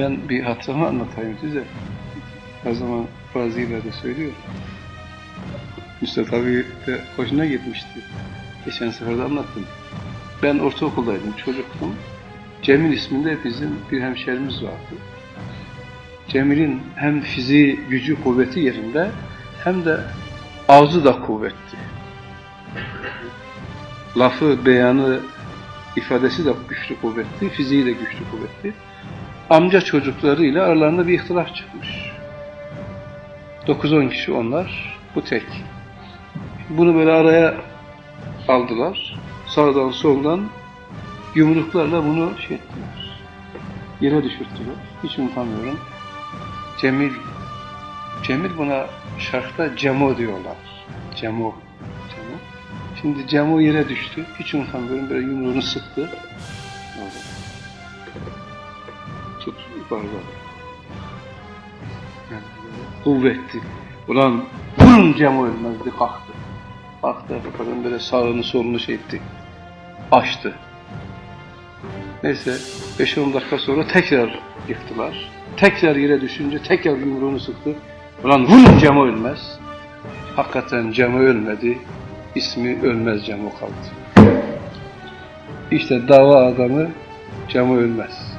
Ben bir hatırımı anlatayım size. O zaman bazı yerlerde söylüyor. Mustafa abi de hoşuna gitmişti. Geçen sefer de anlattım. Ben ortaokuldaydım, çocuktum. Cemil isminde bizim bir hemşerimiz vardı. Cemil'in hem fiziği, gücü, kuvveti yerinde hem de ağzı da kuvvetli. Lafı, beyanı, ifadesi de güçlü kuvvetli, fiziği de güçlü kuvvetli. Amca çocuklarıyla aralarında bir ihtilaf çıkmış. 9-10 kişi onlar, bu tek. Bunu böyle araya aldılar. Sağdan soldan yumruklarla bunu şey ettiler. Yere düşürttüler. Hiç unutamıyorum. Cemil, Cemil buna şarkıda Cemo diyorlar. Cemo. Cemo. Şimdi Cemo yere düştü. Hiç unutamıyorum. Böyle yumruğunu sıktı. Oldu. Tut yukarıda. Yani kuvvetli. Ulan vurun Cemo ölmezdi kalktı. Kalktı kadın böyle sağını solunu şey etti. Açtı. Neyse 5-10 dakika sonra tekrar yıktılar. Tekrar yere düşünce tekrar yumruğunu sıktı. Ulan vurun Cemo ölmez. Hakikaten Cemo ölmedi. İsmi Ölmez Cemo kaldı. İşte dava adamı Cemo ölmez.